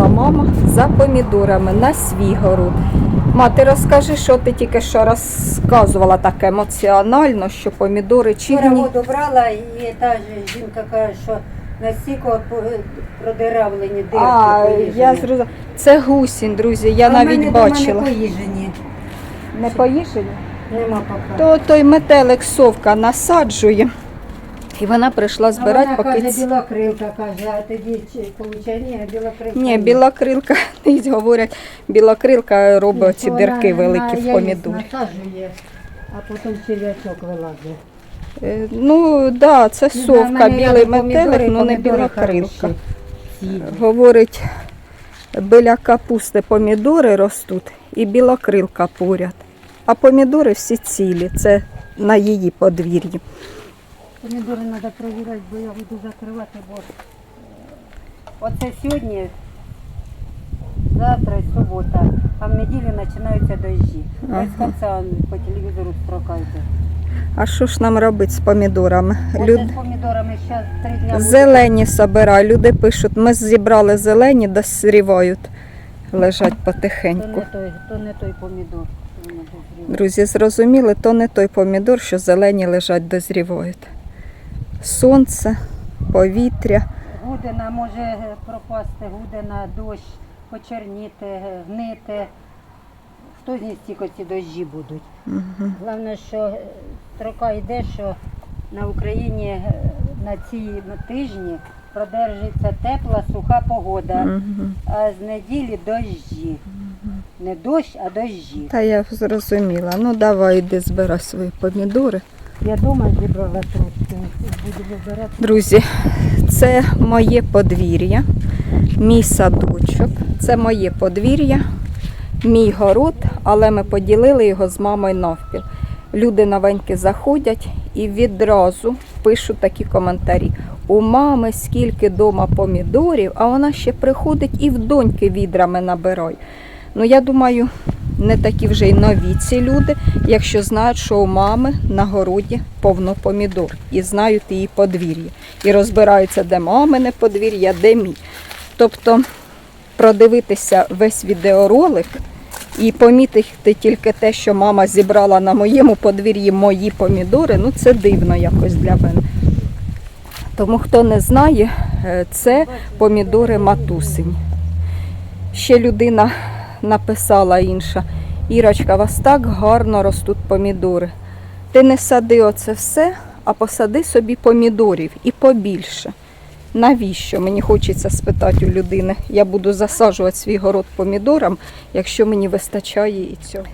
прийшла мама за помідорами на свій город. Мати, розкажи, що ти тільки що розказувала так емоціонально, що помідори Вчора чірні. воду брала, і та ж жінка каже, що настільки продиравлені дирки А, поїжені. я зрозуміла. Це гусінь, друзі, я А в мене навіть дома бачила. Не поїжені. Не поїжені? Нема поки. То той метелик совка насаджує. І вона прийшла збирати, поки каже, ці- білокрилка, каже, а тоді чи получає, ні, білокрилка. Ні, білокрилка, не говорять, білокрилка робить ці дирки великі в помідорі. насаджує, а потім черв'ячок вилазить. Е, Ну, так, да, це Не знаю, в совка, мене білий як метелик, помідори, ну не помідори хороші. Ці. Говорить, біля капусти помідори ростуть і білокрилка поряд. А помідори всі цілі, це на її подвір'ї. Помідори треба перевіряти, бо я буду закривати, бо е, оце сьогодні, завтра і субота, а в неділю починаються дощі. Ага. Кінця по телевізору строкайте. А що ж нам робити з помідорами? Люд... з помідорами зараз три дня. Зелені собирай. Люди пишуть, ми зібрали зелені, досрівають, лежать То не той, то не той помідор. Друзі, зрозуміли, то не той помідор, що зелені лежать, дозрівають. Сонце, повітря. Гудина може пропасти, гудина, дощ, почерніти, гнити. Хто зні стільки ці дощі будуть. Угу. Головне, що е, строка йде, що на Україні е, на цій тижні продержиться тепла, суха погода, Угу. а з неділі дощі. Не дощ, а дощі. Та я зрозуміла. Ну давай йди збирай свої помідори. Я дома зібрала трошки. Друзі, це моє подвір'я, мій садочок, це моє подвір'я, мій город, але ми поділили його з мамою навпіл. Люди новенькі заходять і відразу пишуть такі коментарі. У мами скільки дома помідорів, а вона ще приходить і в доньки відрами набирає. Ну, я думаю, не такі вже й нові ці люди, якщо знають, що у мами на городі повно помідор і знають її подвір'я. І розбираються, де мамине подвір'я, де мій. Тобто продивитися весь відеоролик і помітити тільки те, що мама зібрала на моєму подвір'ї мої помідори, ну це дивно якось для мене. Тому хто не знає, е, це помідори матусині. Ще людина написала інша. Ірочка, у вас так гарно ростуть помідори. Ти не сади оце все, а посади собі помідорів і побільше. Навіщо? Мені хочеться спитати у людини. Я буду засаджувати свій город помідором, якщо мені вистачає і цього.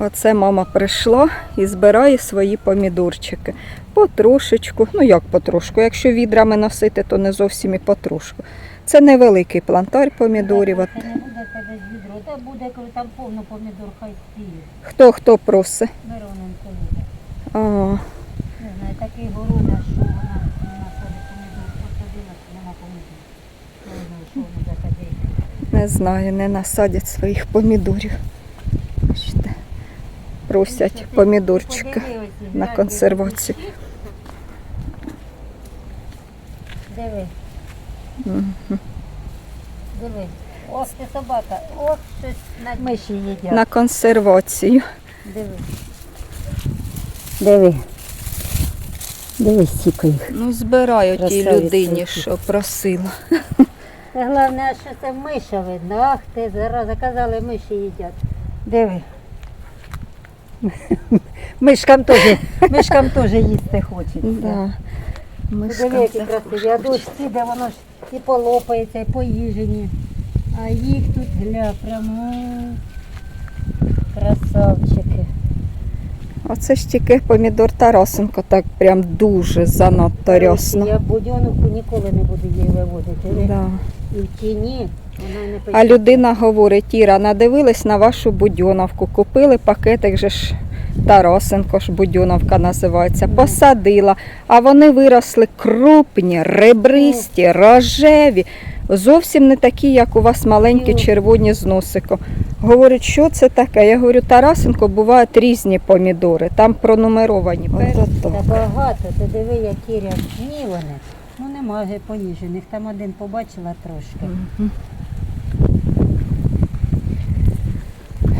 Оце мама прийшла і збирає свої помідорчики. Потрошечку, ну як потрошку, якщо відрами носити, то не зовсім і потрошку. Це невеликий плантар помідорів. От не буде тебе відро, та буде, коли там повно помідор, хай спіє. Хто хто просить? Мироненко буде. А, Не знаю, такий город, що вона вона садить помідор, посадила, нема помідор. Не знаю, що вони засадять. не знаю, не насадять своїх помідорів. Бачите, просять помідорчики на консервацію. Диви. Диви. Ох ти собака, ох щось на миші їдять. На консервацію. Диви. Диви. Диви, стільки їх. Ну, збираю тій Красавиці людині, які. що просила. Та головне, що це миша видно. Ах ти, зараз заказали миші їдять. Диви. Мишкам теж, мишкам теж їсти хочеться. Да. Мишка Диви, які красиві, а дощ де воно ж і полопається, і поїжені. А їх тут гля, прямо красавчики. Оце ж тільки помідор Тарасенко, так прям дуже занадто рясно. Я будьонку ніколи не буду її виводити. Да. І в тіні А людина говорить, Іра, надивились на вашу будьоновку, купили пакетик же ж Тарасенко ж будьоновка називається, посадила, а вони виросли крупні, ребристі, рожеві, зовсім не такі, як у вас маленькі червоні з носиком. Говорять, що це таке? Я говорю, Тарасенко бувають різні помідори, там пронумеровані. Та багато, ти диви, які рясні вони. Ну немає поїжених, там один побачила трошки.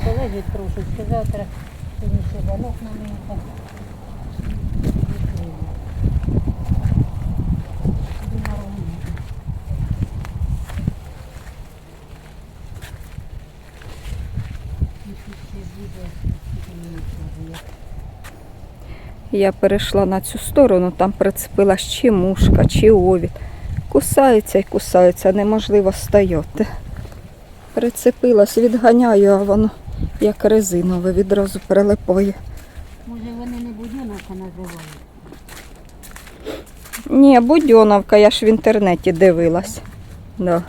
Полежить трошечки, завтра ще банок на. Я перейшла на цю сторону, там прицепилась чи мушка, чи овід. Кусаються і кусаються, неможливо стояти. Прицепилась, відганяю, а воно як резинове, відразу прилипає. Може вони не будьоновка називають? Ні, будьоновка, я ж в інтернеті дивилась. Да.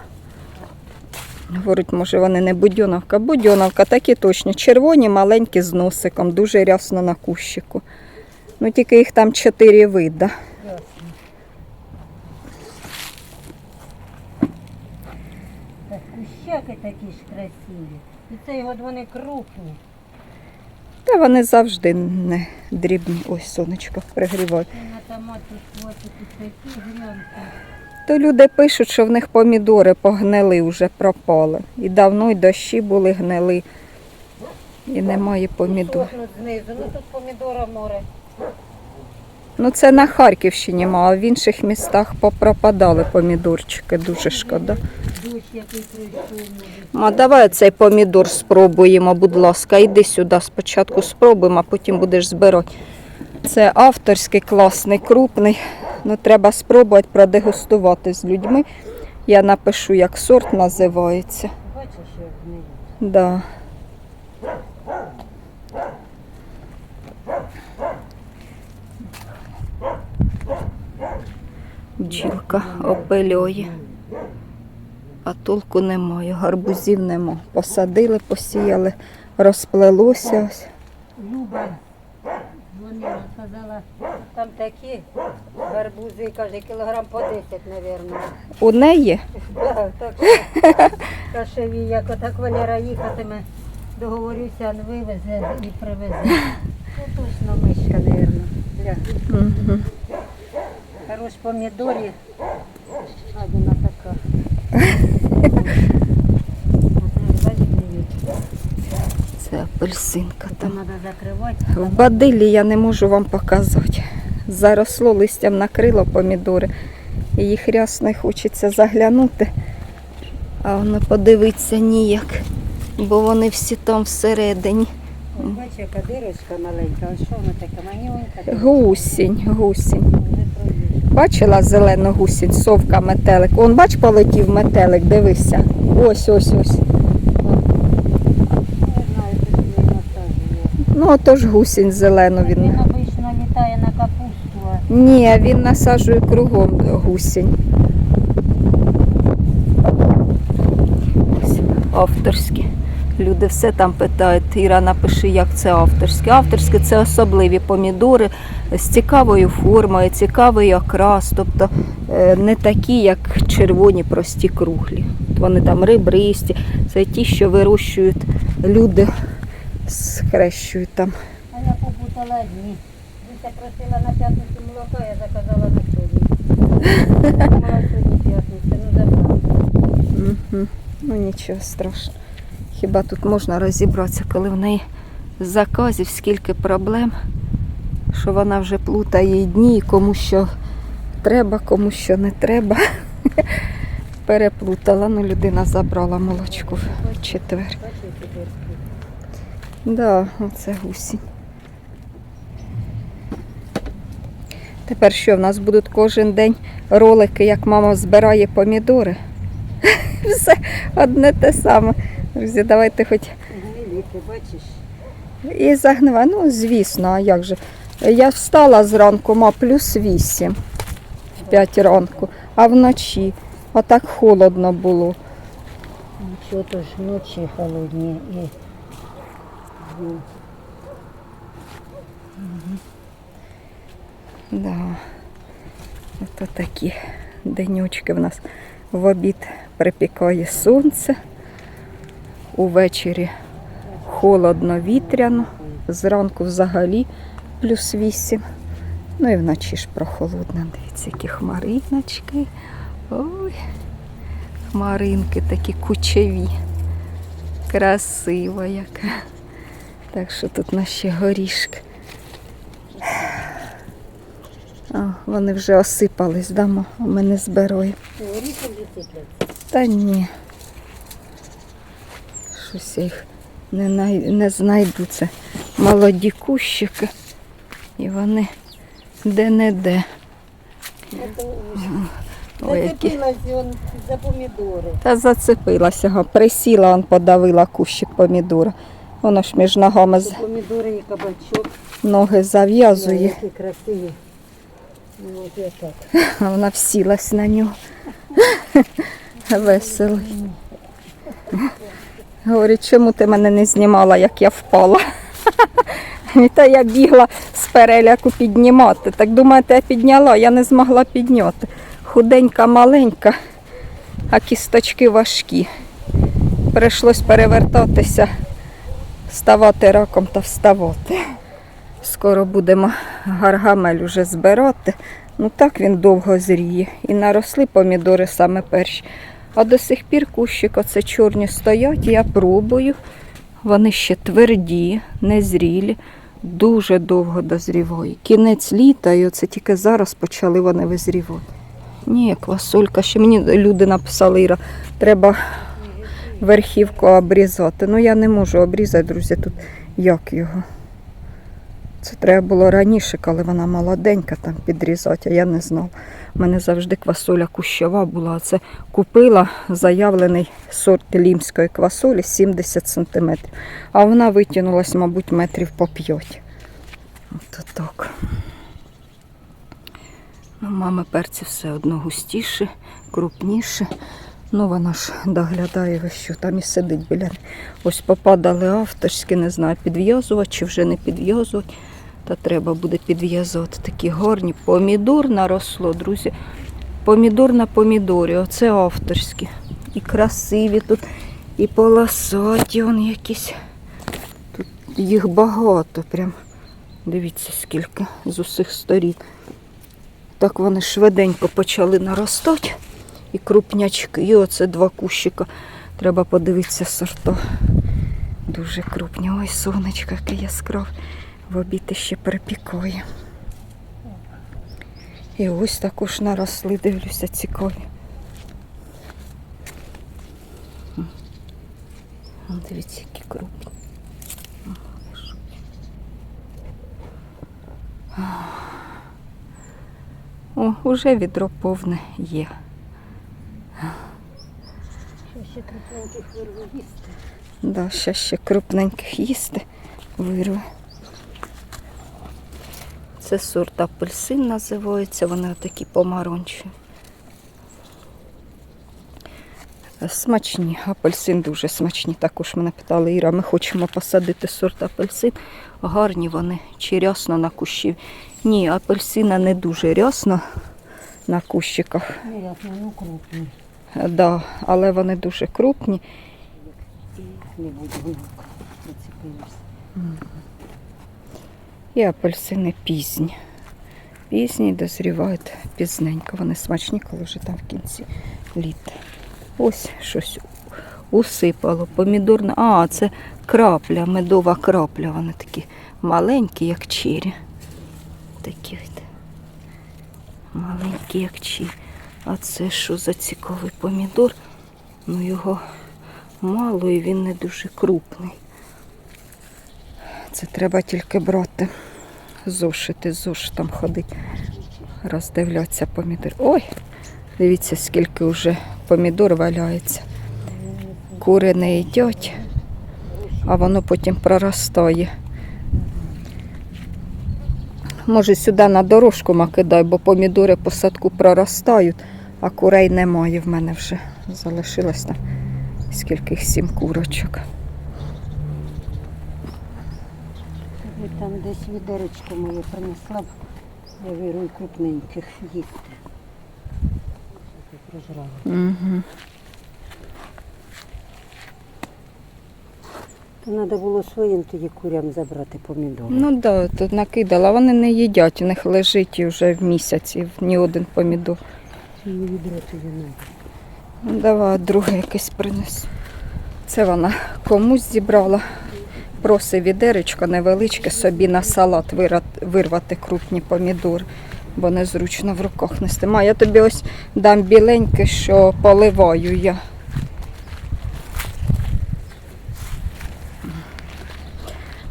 Говорить, може, вони не будьоновка. Будьоновка, такі точно. Червоні, маленькі з носиком, дуже рясно на кущику. Ну тільки їх там чотири вида. Ясно. Так, кущаки такі ж красиві. І це от вони крупні. Та вони завжди не дрібні. Ой, сонечко гляньте. То люди пишуть, що в них помідори погнили, вже пропали. І давно й дощі були гнили. І немає помідор. Знизу. Ну тут помідора море. Ну це на Харківщині, а в інших містах попропадали помідорчики, дуже шкода. Ма, давай цей помідор спробуємо, будь ласка, йди сюди спочатку спробуємо, а потім будеш збирати. Це авторський, класний, крупний. Ну, треба спробувати продегустувати з людьми. Я напишу, як сорт називається. Бачиш, як. Да. Бджілка опильоє. А толку немає, гарбузів нема. Посадили, посіяли, розплелося. ось. Люба дзвонила, сказала, там такі гарбузи, каже, кілограм по 10, мабуть. У неї Да, так кашеві, як отак Валера їхатиме, договорюся, вивезе і привезе. Ну точно мишка, мабуть. Хорош помідорі. Така. Це апельсинка Там там. треба закривати. В бадилі я не можу вам показати. Заросло листям накрило помідори. І їх рясно хочеться заглянути. А воно подивитися ніяк, бо вони всі там всередині. Бачиш, яка дирочка маленька, а що вона така манюнька? Гусінь, гусінь. Бачила зелену гусінь, совка метелик. Он бач, полетів метелик, дивися. Ось, ось, ось. Ну, отож гусінь зелену Він він. обично літає на капусту, Ні, він насаджує кругом гусінь. Авторські. Люди все там питають. Іра, напиши, як це авторське. Авторське це особливі помідори з цікавою формою, цікавий окрас, тобто е, не такі, як червоні прості круглі. Вони там ребристі, це ті, що вирощують люди, схрещують там. А я попутала дні. Дуся просила на п'ятницю молока, я заказала на сьогодні. Думала, сьогодні п'ятниця, ну забрала. Ну нічого страшного. Хіба тут можна розібратися, коли в неї заказів, скільки проблем, що вона вже плутає дні, кому що треба, кому що не треба. Переплутала, ну людина забрала молочку в четвер. Да, оце гусінь. Тепер що, в нас будуть кожен день ролики, як мама збирає помідори. Все одне те саме. Друзі, давайте хоч Гнилі, бачиш? і загнива. Ну, звісно, а як же. Я встала зранку, ма плюс 8 в 5 ранку, а вночі. А так холодно було. Нічого, то ж ночі холодні і Да. Ото такі денечки в нас. В обід припікає сонце. Увечері холодно вітряно. Зранку взагалі плюс 8. Ну і вночі ж прохолодно. Дивіться, які хмариночки. Ой, хмаринки такі кучеві. Красиво яка. Так що тут наші горішки. А, вони вже осипались, дамо, ми не збираємо. Та ні. Щось я їх не, най... не знайду. Це молоді кущики. І вони де-не-де. Зацепилась за помідори. Та зацепилася, га, присіла, он подавила кущик помідора. Воно ж між ногами з- помідори і кабачок. ноги зав'язує, Які красиві. Ну, от я так. а вона всілась на нього. Веселий. Говорить, чому ти мене не знімала, як я впала? І та я бігла з переляку піднімати. Так думаєте, я підняла, я не змогла підняти. Худенька, маленька, а кісточки важкі. Прийшлось перевертатися, ставати раком та вставати. Скоро будемо гаргамель уже збирати. Ну так він довго зріє. І наросли помідори саме перші. А до сих пір кущик оце чорні стоять, я пробую. Вони ще тверді, незрілі, дуже довго дозрівають. Кінець літа, і оце тільки зараз почали вони визрівати. Ні, квасолька, ще мені люди написали, Іра, треба верхівку обрізати. Ну я не можу обрізати, друзі, тут як його. Це треба було раніше, коли вона молоденька там підрізати, а я не знала. У мене завжди квасоля кущова була. Це купила заявлений сорт лімської квасолі 70 см. А вона витягнулась, мабуть, метрів по 5. От так. Ну, мами перці все одно густіше, крупніше. Ну, вона ж доглядає ось що там і сидить біля. Ось попадали авторські, не знаю, підв'язувати чи вже не підв'язувати. Та треба буде підв'язувати такі гарні. Помідор наросло, друзі. Помідор на помідорі. Оце авторські. І красиві тут, і полосаті он якісь. Тут їх багато прям. Дивіться, скільки з усіх сторін. Так вони швиденько почали наростати. І крупнячки. І оце два кущика. Треба подивитися сорта. Дуже крупні. Ой, сонечко, яке яскраве. В обід ще перепікає. І ось також наросли, дивлюся, цікаві. Дивіться, які крупні. О, уже відро повне є. Що ще крупненьких вирву їсти. Да, ще ще крупненьких їсти вирве. Це сорт апельсин називається, вони такі помаранчеві. Смачні, апельсин дуже смачні. Також мене питали, Іра, ми хочемо посадити сорт апельсин. Гарні вони, чи рясно на кущі. Ні, апельсина не дуже рясно на кущиках. Ну, ну крупні. Да, але вони дуже крупні. Не буду вилок. І апельсини пізні. Пізні дозрівають пізненько. Вони смачні, коли вже там в кінці літа. Ось щось усипало. Помідорна. А, це крапля, медова крапля. Вони такі маленькі, як чирі. Такі. Маленькі, як чирі. А це що за цікавий помідор? Ну його мало і він не дуже крупний. Це треба тільки брати. Зошити, з зошитом ходить. Роздивлятися помідор. Ой, дивіться, скільки вже помідор валяється. Кури не їдять, а воно потім проростає. Може, сюди на дорожку макидай, бо помідори по садку проростають, а курей немає в мене вже. Залишилось там скільки сім курочок. Ви там десь відеречко моє принесла б, я вирую крупненьких їсти. Угу. То треба було своїм тоді курям забрати помідори. Ну так, да, тут накидала. Вони не їдять, у них лежить вже в місяці ні один помідор. Її відро тоді не. Ну, давай друге якесь принесу. Це вона комусь зібрала. Просить відеречко невеличке собі на салат вирвати крупні помідори, бо незручно в руках нести. Ма, я тобі ось дам біленьке, що поливаю я.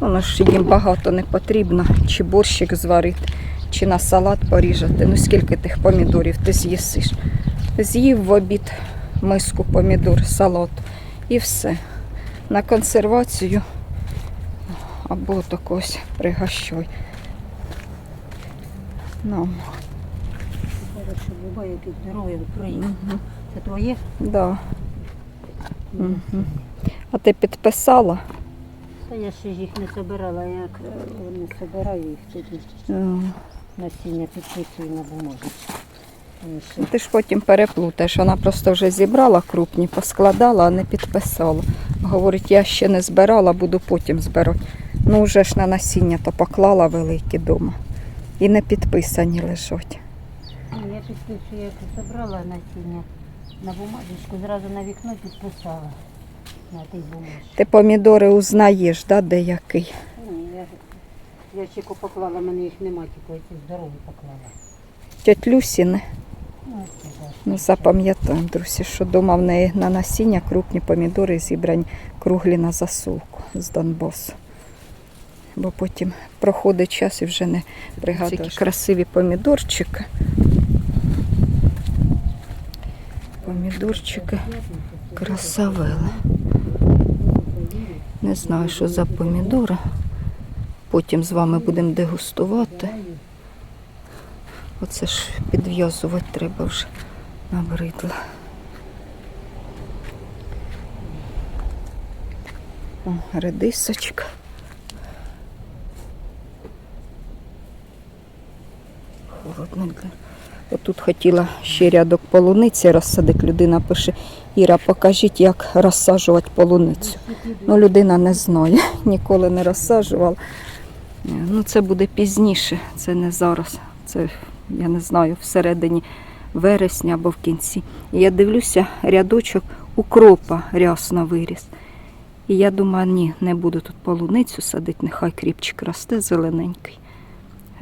Воно ж їм багато не потрібно. Чи борщик зварити, чи на салат поріжати. Ну скільки тих помідорів ти з'їсиш? З'їв в обід миску помідор, салат і все. На консервацію або такось пригощуй. Ну, Зараз що буває, приїхав. угу. Це твоє? да. Угу. А ти підписала? Та я ще ж їх не собирала, як е, не собираю їх тоді. Е, Насіння підписую на бумажечку. Ще Ти ж потім переплутаєш. Вона просто вже зібрала крупні, поскладала, а не підписала. Говорить, я ще не збирала, буду потім збирати. Ну, вже ж на насіння то поклала великі дома. І не підписані лежать. Ну, Я підписую, як забрала насіння на бумажечку, зразу на вікно підписала на тій бумажці. Ти помідори узнаєш, да, де який? Ні, я ящику поклала, мене їх нема, тільки ці здорові поклала. Тьоть Люсіни. Ну, запам'ятаємо, друзі, що дома в неї на насіння крупні помідори зібрані круглі на засолку з Донбасу. Бо потім проходить час і вже не пригадуєш. Красиві помідорчики. Помідорчики красавели. Не знаю, що за помідори. Потім з вами будемо дегустувати. Оце ж підв'язувати треба вже набридло. О, редисочка. Холодно. для- Отут хотіла ще рядок полуниці розсадити. Людина пише, Іра, покажіть, як розсаджувати полуницю. Ну, людина не знає, ніколи не розсаджувала. Е, Ну, це буде пізніше, це не зараз. Це, я не знаю, всередині вересня або в кінці. І я дивлюся, рядочок укропа рясно виріс. І я думаю, ні, не буду тут полуницю садити, нехай кріпчик росте зелененький.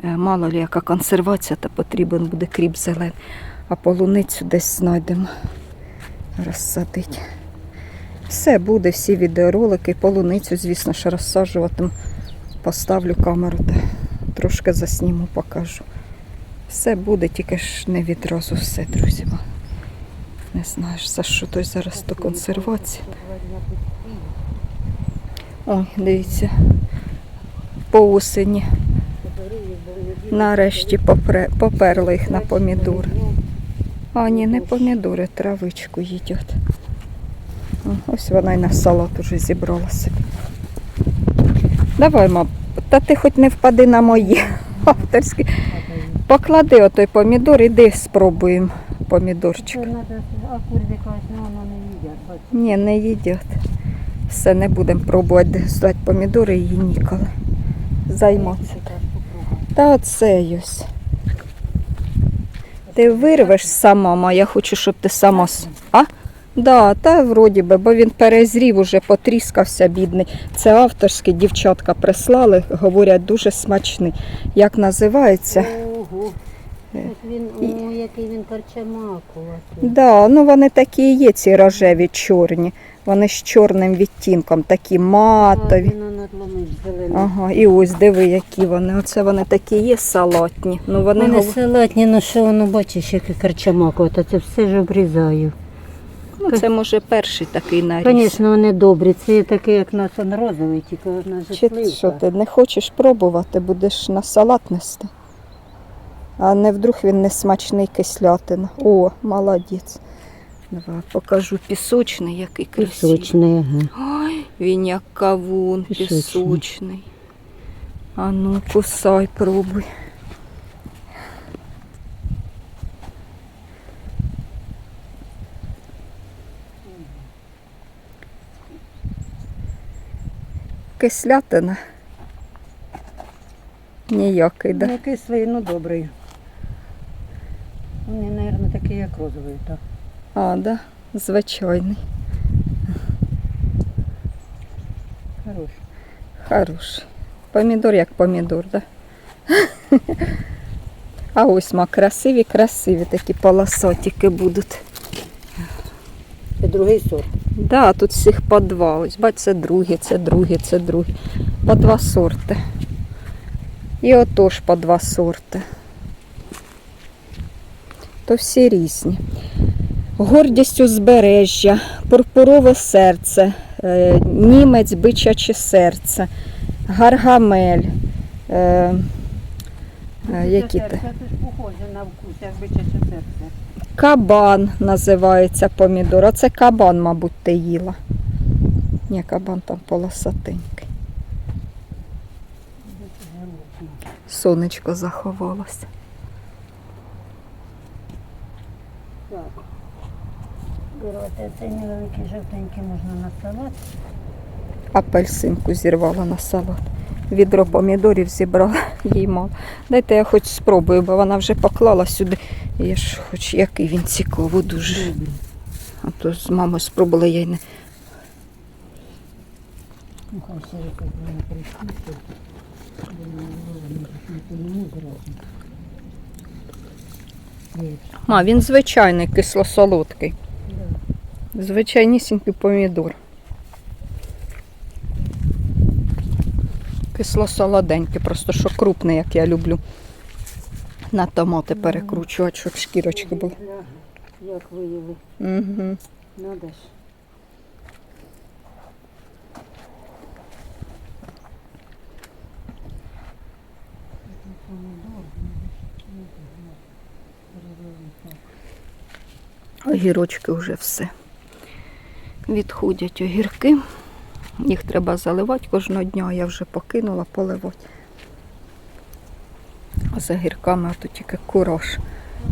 Е, Мало ли яка консервація, та потрібен буде кріп зелений. А полуницю десь знайдемо розсадити. Все буде, всі відеоролики, полуницю, звісно, що розсаджуватиму. Поставлю камеру та трошки засніму, покажу. Все буде, тільки ж не відразу все, друзі. Не знаєш, за що той зараз то консервація. Ой, дивіться, по осені. Нарешті попре, поперли їх на помідори. А, ні, не помідори, травичку їдять. Ось вона й на салат уже зібрала собі. Давай, мам, та ти хоч не впади на мої авторські. Поклади отой помідор, іди спробуємо помідорчик. Ну. Ні, не їдять. Все, не будемо пробувати дегустувати помідори, її ніколи. Займатися. Та оце ось. Ти вирвеш сама, ма, я хочу, щоб ти сама. А? Да, та вроді би, бо він перезрів, уже потріскався, бідний. Це авторський, дівчатка прислали, говорять, дуже смачний. Як називається? Ось він, о, який він карчамакуватий. Да, ну вони такі і є, ці рожеві чорні. Вони з чорним відтінком, такі матові. Він надломить зелений. Ага, і ось диви, які вони. Оце вони такі є салатні. Ну вони Вони гов- салатні, ну що воно бачиш, яке карчамакувати, це все ж обрізаю. ну, це може перший такий наріз. Звісно, вони добрі. Це таке, як на сон розовий, тільки одна Чи житливка. що ти не хочеш пробувати, будеш на салат нести. А не вдруг він не смачний кислятина. О, молодець. Давай покажу пісочний, який красивий. Пісочний, ага. Ой, він як кавун Пісочний. пісочний. А ну, кусай, пробуй. кислятина. Ніякий, да? Ну, кислий, ну добрий. Вони, мабуть, такі, як розовий, так. А, да, звичайний. Хороший. Хороший. Помідор як помідор, да? А ось ма красиві, красиві такі полосатики будуть. Це другий сорт. Да, тут всіх по два. Ось бач, це другі, це другі, це другі. По два сорти. І отож по два сорти. То всі різні. Гордість узбережжя, пурпурове серце, е, німець бичаче серце, гаргамель. Е, е, які це, це похоже на вкус, як бичаче серце. Кабан називається помідор. Оце кабан, мабуть, ти їла. Ні, кабан там полосатенький. Сонечко заховалося. Так. Берете цей невеликий жовтенький можна на салат. Апельсинку зірвала на салат. Відро помідорів зібрала, їй мало. Дайте я хоч спробую, бо вона вже поклала сюди. Я ж хоч який він цікаво дуже. А то з мамою спробувала я й не. Ну. А, він звичайний кисло-солодкий. Звичайнісінький помідор. Кисло-солоденький, просто що крупний, як я люблю. На томати перекручувати, щоб шкірочки були. Як виїли. Угу. Надо ж. Огірочки вже все. Відходять огірки. Їх треба заливати кожного дня, я вже покинула поливати. А з огірками а тут тільки курош.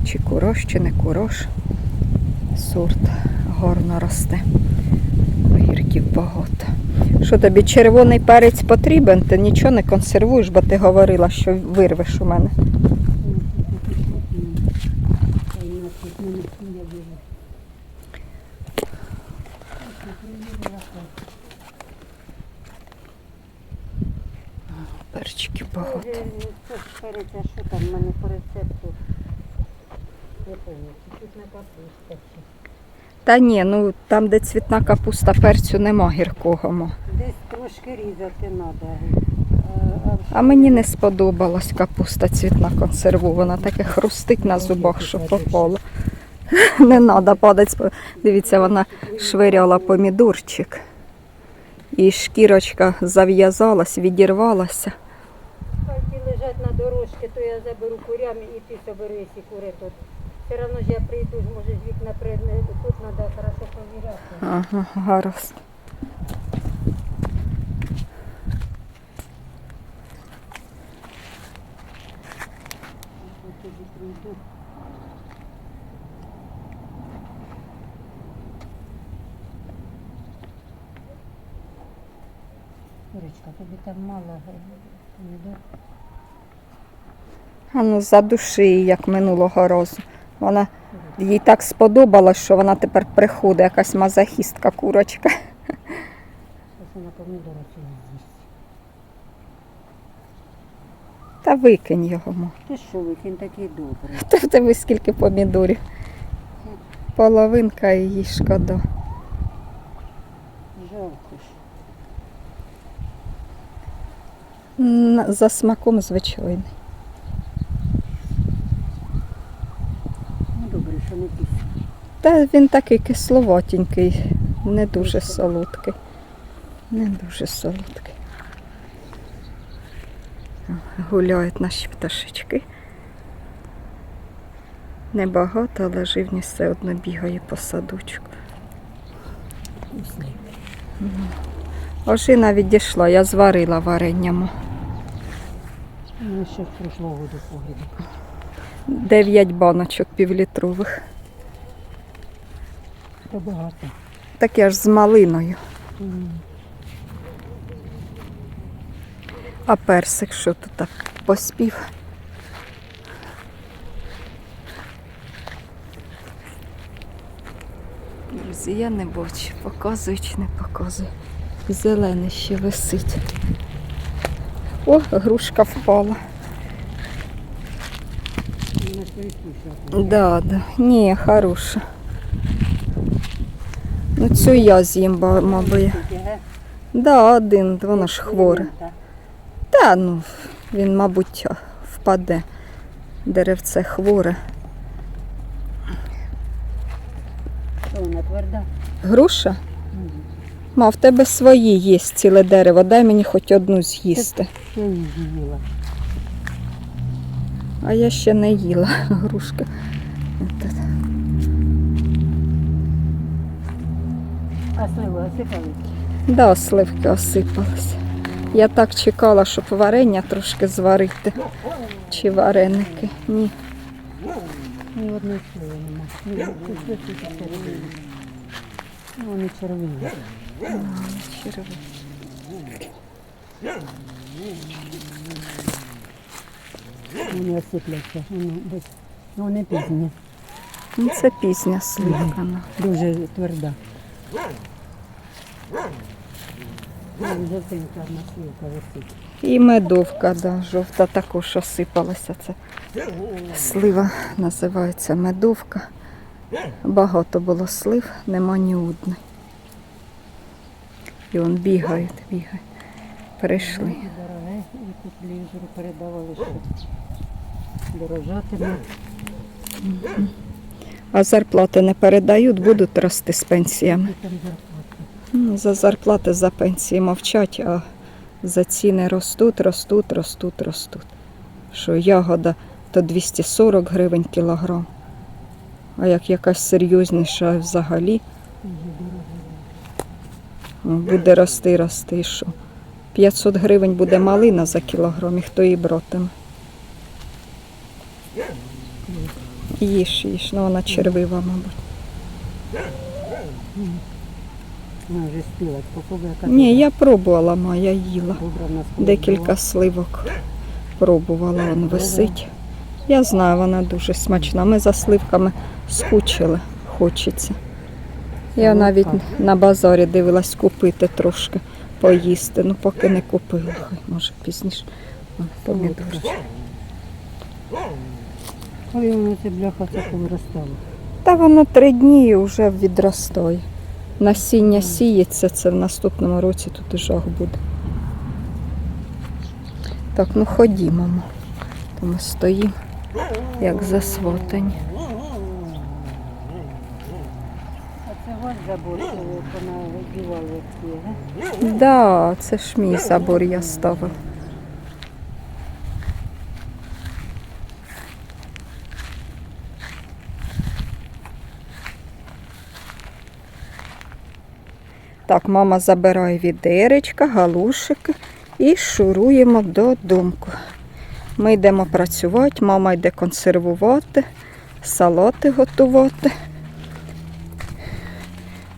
Чи курош, чи не курош. Сорт гарно росте. Огірків багато. Що тобі червоний перець потрібен? Ти нічого не консервуєш, бо ти говорила, що вирвеш у мене. Багато. Перець, а що там в мене по рецепту? Не пам'ятаю, капуста. Та ні, ну там, де цвітна капуста, перцю нема гіркого. Десь трошки різати треба. А мені не сподобалась капуста цвітна консервована, таке хрустить на зубах, що попало. Не треба падати. Дивіться, вона швиряла помідорчик. І шкірочка зав'язалась, відірвалася. Лежать на дорожці, то я заберу курям і ти собери ці кури тут. Все одно ж я прийду, може з вікна прийде, тут треба хорошо повіряти. Ага, гаразд. Курочка, тобі там мало е, помідор. А ну задуши її, як минулого разу. Вона їй так сподобалось, що вона тепер приходить, якась мазохістка курочка. Вона помідори. Та викинь його. мо. Ти що, ви, він такий добрий. Та в тебе скільки помідорів. Половинка їй шкода. Жалко ж. М, За смаком звичайний. Ну добре, що не пісня. Та він такий кисловатенький, не дуже солодкий. Не дуже солодкий. Гуляють наші пташечки. Небагато, але живність все одно бігає по садочку. Ожина відійшла, я зварила варенням. Ну, ще з прошлого году. Дев'ять баночок півлітрових. Та багато. Так я ж з малиною. А персик що тут так поспів? Друзі, я не бачу, показую чи не показую. Зелене ще висить. О, грушка впала. Да, да. Ні, хороша. Цю я з'їм, мабуть. Да, один, воно ж хворе. Та ну, він, мабуть, впаде. Деревце хворе. Що вона тверда? Груша? Ма, в тебе свої є ціле дерево. Дай мені хоч одну з'їсти. Їла? А я ще не їла грушка. А сливи осипали? Да, сливки осипалися. Я так чекала, щоб варення трошки зварити. Чи вареники. Ні. Ні одної сливи нема. Ні, червоні. Вони червоні. Вони осипляться. Вони, ну, вони пізні. Ну, це пізня сливка. ну. Дуже тверда. І медовка, да, жовта також осипалася. Це слива називається медовка. Багато було слив, нема ні одної. І он бігають, бігають. Прийшли. Дороге, і тут лізеру передавали, що дорожатиме. А зарплати не передають, будуть рости з пенсіями. Ну, За зарплати, за пенсії мовчать, а за ціни ростуть, ростуть, ростуть, ростуть. Що ягода то 240 гривень кілограм. А як якась серйозніша взагалі буде рости, рости. Що 500 гривень буде малина за кілограм, і хто її братиме. Їж, їж, ну вона червива, мабуть. Вона вже спіла, попробуй, яка Ні, я пробувала, ма, я їла. Декілька сливок пробувала, он висить. Я знаю, вона дуже смачна. Ми за сливками скучили, хочеться. Я навіть на базарі дивилась купити трошки, поїсти. Ну поки не купила, хай може пізніше. Помідорчик. Коли воно це бляха це повиростало. Та воно три дні і вже відростає. Насіння сіється, це в наступному році тут і жах буде. Так, ну ходімо. То ми стоїмо, як засватані. А це ваш забор, понадівали ці, га? Да, це ж мій забор я ставив. Так, мама забирає відеречка, галушики і шуруємо додому. Ми йдемо працювати, мама йде консервувати, салати готувати,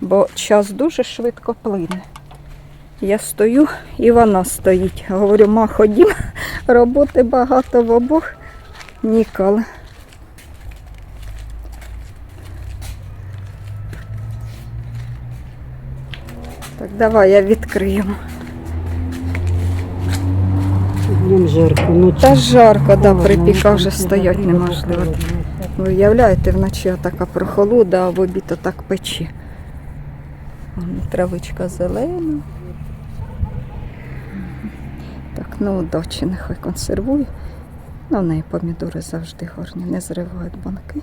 бо час дуже швидко плине. Я стою і вона стоїть. Говорю, ма, ходім, роботи багато в обох ніколи. Так, давай я відкрию. Днем жарко, ночі. Та жарко, да, холодно, припіка вже стоять неможливо. холодно. Ви уявляєте, вночі така прохолода, а в обід так пече. Травичка зелена. Так, ну удачі, нехай консервує. Ну, в неї помідори завжди гарні, не зривають банки.